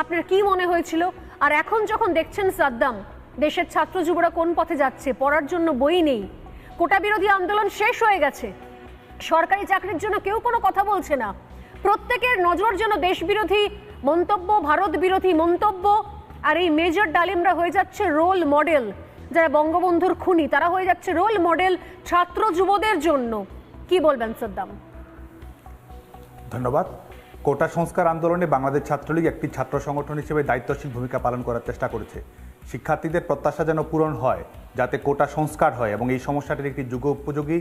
আপনার কি মনে হয়েছিল? আর এখন যখন দেখছেন সাদ্দাম, দেশের ছাত্র যুবরা কোন পথে যাচ্ছে, পড়ার জন্য বই নেই, কোটা বিরোধী আন্দোলন শেষ হয়ে গেছে, সরকারি চাকরির জন্য কেউ কোনো কথা বলছে না, প্রত্যেকের নজর যেন দেশ বিরোধী মন্তব্য, ভারত বিরোধী মন্তব্য, আর এই মেজর ডালিমরা হয়ে যাচ্ছে রোল মডেল যারা বঙ্গবন্ধুর খুনি, তারা হয়ে যাচ্ছে রোল মডেল ছাত্র যুবদের জন্য। কি বলবেন সাদ্দাম? ধন্যবাদ। কোটা সংস্কার আন্দোলনে বাংলাদেশ ছাত্রলীগ একটি ছাত্র সংগঠন হিসেবে দায়িত্বশীল ভূমিকা পালন করার চেষ্টা করেছে। শিক্ষার্থীদের প্রত্যাশা যেন পূরণ হয়, যাতে কোটা সংস্কার হয় এবং এই সমস্যাটির একটি যুগ উপযোগী,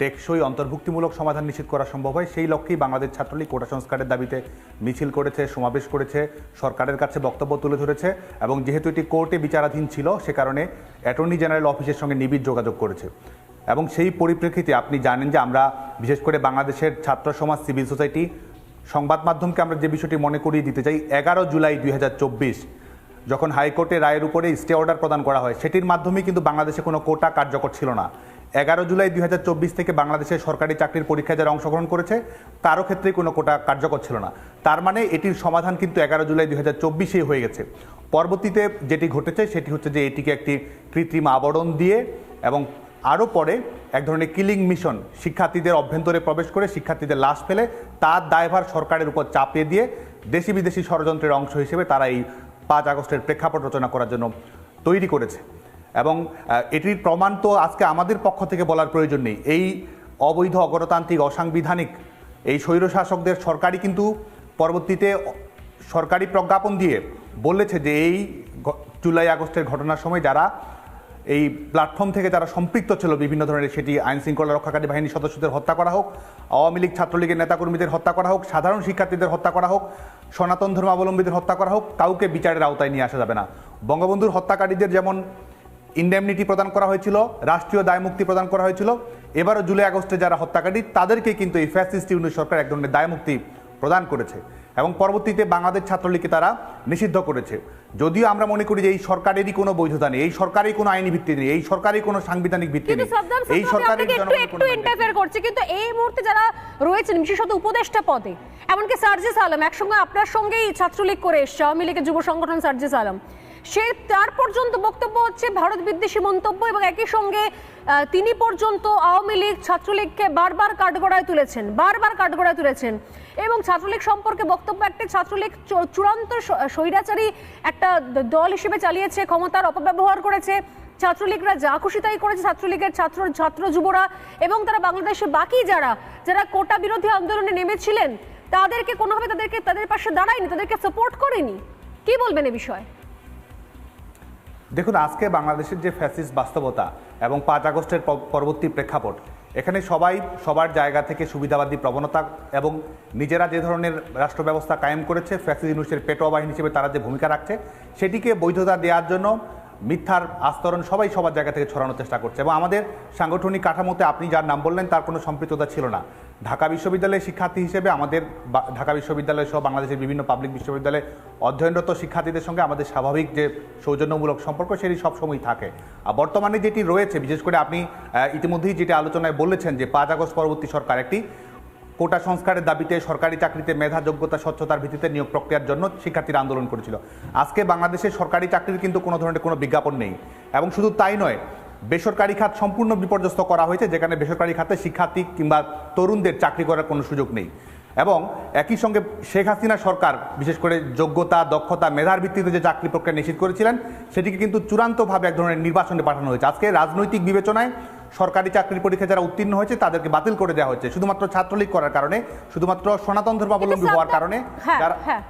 টেকসই, অন্তর্ভুক্তিমূলক সমাধান নিশ্চিত করা সম্ভব হয়। সেই লক্ষ্যেই বাংলাদেশ ছাত্রলীগ কোটা সংস্কারের দাবিতে মিছিল করেছে, সমাবেশ করেছে, সরকারের কাছে বক্তব্য তুলে ধরেছে এবং যেহেতু এটি কোর্টে বিচারাধীন ছিল, সে কারণে অ্যাটর্নি জেনারেল অফিসের সঙ্গে নিবিড় যোগাযোগ করেছে। এবং সেই পরিপ্রেক্ষিতে আপনি জানেন যে আমরা, বিশেষ করে বাংলাদেশের ছাত্র সমাজ, সিভিল সোসাইটি সংবাদ মাধ্যমকে আমরা যে বিষয়টি মনে করিয়ে দিতে চাই, এগারো জুলাই দুই হাজার চব্বিশ, যখন হাইকোর্টে রায়ের উপরে স্টে অর্ডার প্রদান করা হয়, সেটির মাধ্যমে কিন্তু বাংলাদেশে কোনো কোটা কার্যকর ছিল না। এগারো জুলাই দুই হাজার চব্বিশ থেকে বাংলাদেশের সরকারি চাকরির পরীক্ষায় যারা অংশগ্রহণ করেছে কারও ক্ষেত্রেই কোনো কোটা কার্যকর ছিল না। তার মানে এটির সমাধান কিন্তু এগারো জুলাই দুই হয়ে গেছে। পরবর্তীতে যেটি ঘটেছে, সেটি হচ্ছে যে এটিকে একটি কৃত্রিম আবরণ দিয়ে এবং আরও পরে এক ধরনের কিলিং মিশন শিক্ষার্থীদের অভ্যন্তরে প্রবেশ করে শিক্ষার্থীদের লাশ ফেলে তার দায়ভার সরকারের উপর চাপিয়ে দিয়ে দেশি বিদেশি ষড়যন্ত্রের অংশ হিসেবে তারা এই পাঁচ আগস্টের প্রেক্ষাপট রচনা করার জন্য তৈরি করেছে। এবং এটির প্রমাণ তো আজকে আমাদের পক্ষ থেকে বলার প্রয়োজন নেই। এই অবৈধ অগণতান্ত্রিক, অসাংবিধানিক এই স্বৈরশাসকদের সরকারই কিন্তু পরবর্তীতে সরকারি প্রজ্ঞাপন দিয়ে বলেছে যে এই জুলাই আগস্টের ঘটনার সময় যারা এই প্ল্যাটফর্ম থেকে যারা সম্পৃক্ত ছিল, বিভিন্ন ধরনের সেটি আইন শৃঙ্খলা রক্ষাকারী বাহিনীর সদস্যদের হত্যা করা হোক, আওয়ামী লীগ ছাত্রলীগের নেতাকর্মীদের হত্যা করা হোক, সাধারণ শিক্ষার্থীদের হত্যা করা হোক, সনাতন ধর্মাবলম্বীদের হত্যা করা হোক, কাউকে বিচারের আওতায় নিয়ে আসা যাবে না। বঙ্গবন্ধুর হত্যাকারীদের যেমন ইন্ডেমনিটি প্রদান করা হয়েছিল, রাষ্ট্রীয় দায় মুক্তি প্রদান করা হয়েছিল, এবারও জুলাই আগস্টে যারা হত্যাকারী, তাদেরকে কিন্তু এই ফ্যাসিস্ট ইউনিট সরকার এক ধরনের দায় মুক্তি প্রদান করেছে এবং পরবর্তীতে বাংলাদেশ ছাত্রলীগকে তারা নিষিদ্ধ করেছে। যদিও আমরা মনে করি যে এই সরকারেরই কোনো বৈধতা নেই এই সরকারের কোনো আইনি ভিত্তি নেই এই সরকারের কোনো সাংবিধানিক ভিত্তি নেই। এই সরকারের একটু। ইন্টারফেয়ার করছে? কিন্তু এই মুহূর্তে যারা রয়েছেন বিশেষত উপদেষ্টা পদে এমনকি সার্জিস আলম একসঙ্গে আপনার সঙ্গেই ছাত্রলীগ করে এসছে আওয়ামী লীগের যুব সংগঠন সার্জিস আলম। সে তার পর্যন্ত বক্তব্য হচ্ছে, ভারত বিদ্বেষী মন্তব্য এবং একই সঙ্গে তিনি পর্যন্ত আওয়ামী লীগ ছাত্রলীগকে বারবার কাঠগড়ায় তুলেছেন, বারবার কাঠগড়ায় তুলেছেন এবং ছাত্রলীগ সম্পর্কে বক্তব্য একটি ছাত্রলীগ চূড়ান্ত স্বৈরাচারী একটা দল হিসেবে চালিয়েছে, ক্ষমতার অপব্যবহার করেছে, ছাত্রলীগরা যা খুশি তাই করেছে, ছাত্রলীগের ছাত্র ছাত্র যুবরা এবং তারা বাংলাদেশে বাকি যারা যারা কোটা বিরোধী আন্দোলনে নেমেছিলেন, তাদেরকে কোনোভাবে তাদেরকে তাদের পাশে দাঁড়ায়নি, তাদেরকে সাপোর্ট করেনি? কি বলবেন এ বিষয়ে? দেখুন, আজকে বাংলাদেশের যে ফ্যাসিস বাস্তবতা এবং পাঁচ আগস্টের পরবর্তী প্রেক্ষাপট, এখানে সবাই সবার জায়গা থেকে সুবিধাবাদী প্রবণতা এবং নিজেরা যে ধরনের রাষ্ট্র ব্যবস্থা কায়েম করেছে, ফ্যাসিস্ট ইউনিটের পেটোয়া বাহিনী হিসেবে তারা যে ভূমিকা রাখছে, সেটিকে বৈধতা দেওয়ার জন্য মিথ্যার আস্তরণ সবাই সবার জায়গা থেকে ছড়ানোর চেষ্টা করছে এবং আমাদের সাংগঠনিক কাঠামোতে আপনি যার নাম বললেন, তার কোনো সম্পৃক্ততা ছিল না। ঢাকা বিশ্ববিদ্যালয়ের শিক্ষার্থী হিসেবে আমাদের ঢাকা বিশ্ববিদ্যালয় সহ বাংলাদেশের বিভিন্ন পাবলিক বিশ্ববিদ্যালয়ে অধ্যয়নরত শিক্ষার্থীদের সঙ্গে আমাদের স্বাভাবিক যে সৌজন্যমূলক সম্পর্ক সেটি সবসময় থাকে। আর বর্তমানে যেটি রয়েছে, বিশেষ করে আপনি ইতিমধ্যেই যেটি আলোচনায় বলেছেন যে পাঁচ আগস্ট পরবর্তী সরকার একটি কোটা সংস্কারের দাবিতে সরকারি চাকরিতে মেধা, যোগ্যতা, স্বচ্ছতার ভিত্তিতে নিয়োগ প্রক্রিয়ার জন্য শিক্ষার্থীরা আন্দোলন করেছিল। আজকে বাংলাদেশে সরকারি চাকরির কিন্তু কোনো ধরনের কোনো বিজ্ঞাপন নেই। এবং শুধু তাই নয় বেসরকারি খাত সম্পূর্ণ বিপর্যস্ত করা হয়েছে যেখানে বেসরকারি খাতে শিক্ষার্থী কিংবা তরুণদের চাকরি করার কোনো সুযোগ নেই। এবং একই সঙ্গে শেখ হাসিনা সরকার বিশেষ করে যোগ্যতা দক্ষতা মেধার ভিত্তিতে যে চাকরি প্রক্রিয়া নিশ্চিত করেছিলেন সেটিকে কিন্তু চূড়ান্তভাবে এক ধরনের নির্বাচনে পাঠানো হয়েছে। আজকে রাজনৈতিক বিবেচনায় সরকারি চাকরির পরীক্ষা যারা উত্তীর্ণ হয়েছে তাদেরকে বাতিল করে দেওয়া হচ্ছে শুধুমাত্র ছাত্রলীগ করার কারণে শুধুমাত্র সনাতন ধর্মাবলম্বী হওয়ার কারণে হ্যাঁ হ্যাঁ।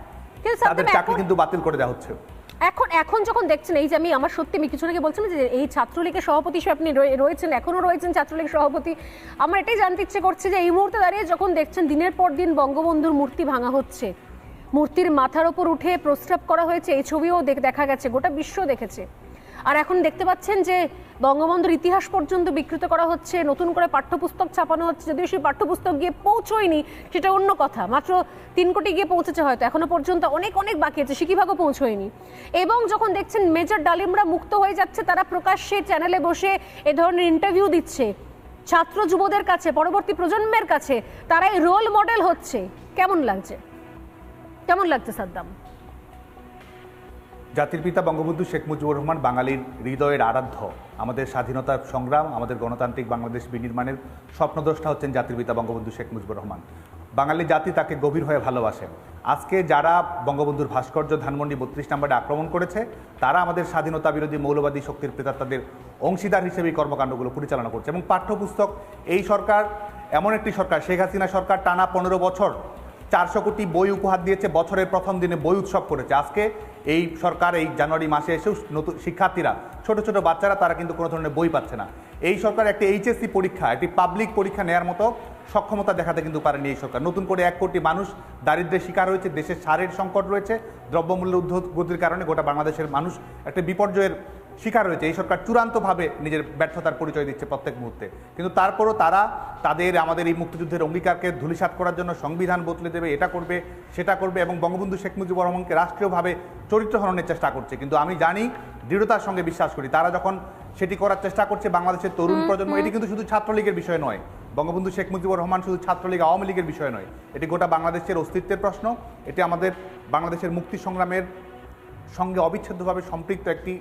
তাদের চাকরি কিন্তু বাতিল করে দেওয়া হচ্ছে। এখন এখন যখন দেখছেন, এই যে আমি, আমার সত্যি, আমি কিছু নাকি বলছিলাম যে এই ছাত্রলীগের সভাপতি হিসেবে আপনি রয়ে- রয়েছেন, এখনও রয়েছেন ছাত্রলীগের সভাপতি। আমার এটাই জানতে ইচ্ছে করছে যে এই মুহূর্তে দাঁড়িয়ে যখন দেখছেন দিনের পর দিন বঙ্গবন্ধুর মূর্তি ভাঙা হচ্ছে, মূর্তির মাথার ওপর উঠে প্রস্রাব করা হয়েছে, এই ছবিও দেখা গেছে, গোটা বিশ্ব দেখেছে। আর এখন দেখতে পাচ্ছেন যে বঙ্গবন্ধুর ইতিহাস পর্যন্ত বিকৃত করা হচ্ছে, নতুন করে পাঠ্যপুস্তক ছাপানো হচ্ছে, যদিও সেই পাঠ্যপুস্তক গিয়ে পৌঁছয়নি, সেটা অন্য কথা। মাত্র তিন কোটি গিয়ে পৌঁছেছে হয়তো, এখনও পর্যন্ত অনেক অনেক বাকি আছে সিকিভাগও পৌঁছয়নি। এবং যখন দেখছেন মেজর ডালিমরা মুক্ত হয়ে যাচ্ছে, তারা প্রকাশ্যে চ্যানেলে বসে এ ধরনের ইন্টারভিউ দিচ্ছে। ছাত্র যুবদের কাছে, পরবর্তী প্রজন্মের কাছে তারাই রোল মডেল হচ্ছে। কেমন লাগছে? কেমন লাগছে, সাদ্দাম? জাতির পিতা বঙ্গবন্ধু শেখ মুজিবুর রহমান বাঙালির হৃদয়ের আরাধ্য। আমাদের স্বাধীনতার সংগ্রাম, আমাদের গণতান্ত্রিক বাংলাদেশ বিনির্মাণের স্বপ্নদ্রষ্টা হচ্ছেন জাতির পিতা বঙ্গবন্ধু শেখ মুজিবুর রহমান। বাঙালি জাতি তাকে গভীর হয়ে ভালোবাসেন। আজকে যারা বঙ্গবন্ধুর ভাস্কর্য ধানমন্ডি বত্রিশ নম্বরে আক্রমণ করেছে, তারা আমাদের স্বাধীনতা বিরোধী মৌলবাদী শক্তির প্রেতাত্মাদের অংশীদার হিসেবে এই কর্মকাণ্ডগুলো পরিচালনা করছে। এবং পাঠ্যপুস্তক, এই সরকার, এমন একটি সরকার, শেখ হাসিনা সরকার টানা পনেরো বছর চারশো কোটি বই উপহার দিয়েছে, বছরের প্রথম দিনে বই উৎসব করেছে। আজকে এই সরকার এই জানুয়ারি মাসে এসেও নতুন শিক্ষার্থীরা, ছোট ছোট বাচ্চারা তারা কিন্তু কোনো ধরনের বই পাচ্ছে না। এই সরকার একটি এইচএসসি পরীক্ষা, একটি পাবলিক পরীক্ষা নেওয়ার মতো সক্ষমতা দেখাতে কিন্তু পারেনি এই সরকার। নতুন করে এক কোটি মানুষ দারিদ্র্যের শিকার হয়েছে দেশের সারের সংকট রয়েছে দ্রব্যমূল্য ঊর্ধ্বগতির কারণে গোটা বাংলাদেশের মানুষ একটা বিপর্যয়ের শিকার হয়েছে। এই সরকার চূড়ান্তভাবে নিজের ব্যর্থতার পরিচয় দিচ্ছে প্রত্যেক মুহূর্তে। কিন্তু তারপরও তারা তাদের আমাদের এই মুক্তিযুদ্ধের অঙ্গীকারকে ধূলিসাৎ করার জন্য সংবিধান বদলে দেবে এটা করবে সেটা করবে এবং বঙ্গবন্ধু শেখ মুজিবুর রহমানকে রাষ্ট্রীয়ভাবে চরিত্র হরণের চেষ্টা করছে। কিন্তু আমি জানি দৃঢ়তার সঙ্গে বিশ্বাস করি তারা যখন সেটি করার চেষ্টা করছে বাংলাদেশের তরুণ প্রজন্ম এটি কিন্তু শুধু ছাত্রলীগের বিষয় নয় বঙ্গবন্ধু শেখ মুজিবুর রহমান শুধু ছাত্রলীগ আওয়ামী লীগের বিষয় নয় এটি গোটা বাংলাদেশের অস্তিত্বের প্রশ্ন এটি আমাদের বাংলাদেশের মুক্তি সংগ্রামের সঙ্গে অবিচ্ছেদ্যভাবে সম্পৃক্ত একটি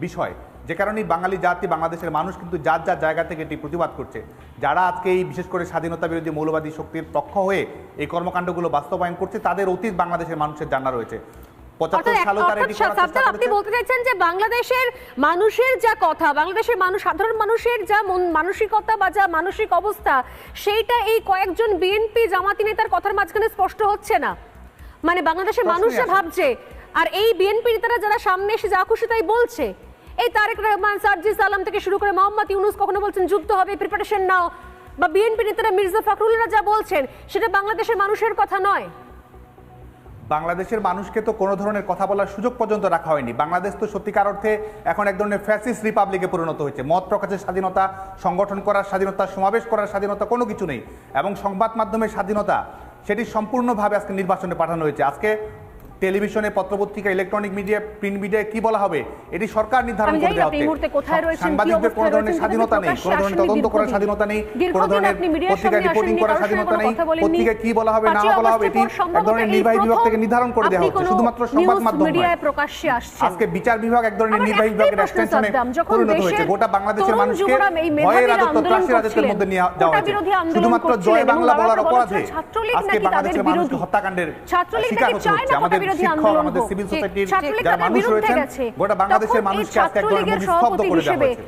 বিষয়। যে কারণেই বাঙালি জাতি বাংলাদেশের মানুষ কিন্তু যার যার জায়গা থেকে এটি প্রতিবাদ করছে। যারা আজকে এই বিশেষ করে স্বাধীনতা বিরোধী মৌলবাদী শক্তির পক্ষ হয়ে এই কর্মকাণ্ডগুলো বাস্তবায়ন করছে তাদের অতীত বাংলাদেশের মানুষের জানা রয়েছে। আপনি বলতে চাইছেন যে বাংলাদেশের মানুষের যা কথা বাংলাদেশের মানুষ সাধারণ মানুষের যা মন- মানসিকতা বা যা মানসিক অবস্থা সেইটা এই কয়েকজন বিএনপি জামাতি নেতার কথার মাঝখানে স্পষ্ট হচ্ছে না। মানে বাংলাদেশের মানুষরা ভাবছে আর এই বিএনপি নেতারা যারা সামনে এসে যা খুশি তাই বলছে। এই তারেক রহমান সার্জিস আলম থেকে শুরু করে মোহাম্মদ ইউনুস কখনো বলছেন যুদ্ধ হবে প্রিপারেশন নাও। বা বিএনপি নেতারা মির্জা ফখরুলরা যা বলছেন, সেটা বাংলাদেশের মানুষের কথা নয়। বাংলাদেশের মানুষকে তো কোনো ধরনের কথা বলার সুযোগ পর্যন্ত রাখা হয়নি। বাংলাদেশ তো সত্যিকার অর্থে এখন এক ধরনের ফ্যাসিস রিপাবলিকে পরিণত হয়েছে। মত প্রকাশের স্বাধীনতা, সংগঠন করার স্বাধীনতা, সমাবেশ করার স্বাধীনতা কোনো কিছু নেই। এবং সংবাদ মাধ্যমের স্বাধীনতা, সেটি সম্পূর্ণভাবে আজকে নির্বাচনে পাঠানো হয়েছে। আজকে টেলিভিশনে পত্রপত্রিকা ইলেকট্রনিক মিডিয়া প্রিন্ট মিডিয়ায় কি বলা হবে? এটি সরকার নির্ধারণ আমি করে দেওয়া আপনি এই মুহূর্তে কোথায় রয়েছেন, কি সাংবাদিকদের কোনো ধরনের স্বাধীনতা নেই কোনো ধরনের তদন্ত করার স্বাধীনতা নেই কোনো ধরনের পত্রিকা রিপোর্টিং করার স্বাধীনতা নেই। পত্রিকায় কি বলা হবে না বলা হবে এটি এক ধরনের নির্বাহী বিভাগ থেকে নির্ধারণ করে দেওয়া হচ্ছে শুধুমাত্র সংবাদ মাধ্যম আজকে বিচার বিভাগ এক ধরনের নির্বাহী বিভাগের এক্সটেনশনে যখন পরিণত হয়েছে। গোটা বাংলাদেশের মানুষকে ভয়ের রাজত্ব ত্রাসের রাজত্বের মধ্যে নিয়ে যাওয়া হয়েছে। শুধুমাত্র জয় বাংলা বলার বলা অপরাধে আজকে বাংলাদেশের মানুষকে হত্যাকাণ্ডের শিকার হচ্ছে আমাদের বিরোধী আন্দোলন আমাদের। সিভিল সোসাইটির যারা মানুষ রয়েছেন। গোটা বাংলাদেশের মানুষকে আজকে করে দেওয়া হয়েছে